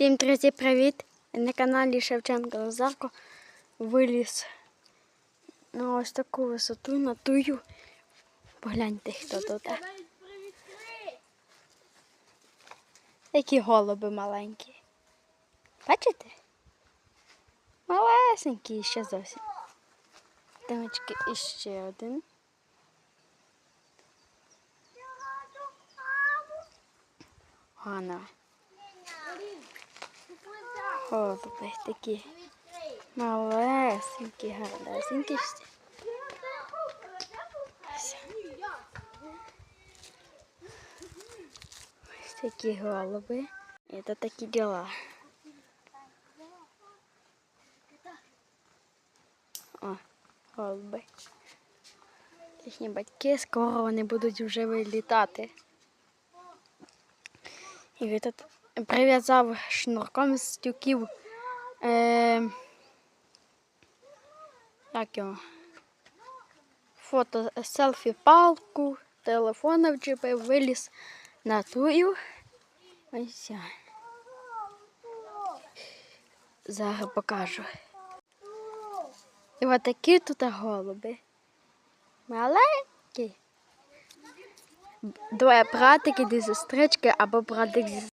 Всім друзі, привіт! На каналі Шевченко Лазарко виліз на ось таку висоту на тую. Погляньте, хто тут. Такі голуби маленькі. Бачите? Малесенькі ще зовсім. Тамочки іще один. Гана. Голуби такі малесенькі, гарнесенькі. Ось. Ось такі голуби. І це такі діла. О, голуби. Їхні батьки скоро вони будуть вже вилітати. І він тут прив'язав шнурком з тюків. Е, як його? Фото селфі палку, телефона вчепив, виліз на тую. Ось. Зараз покажу. І от такі тут голуби. Маленькі. Двоє братики, дві сестрички або братик зі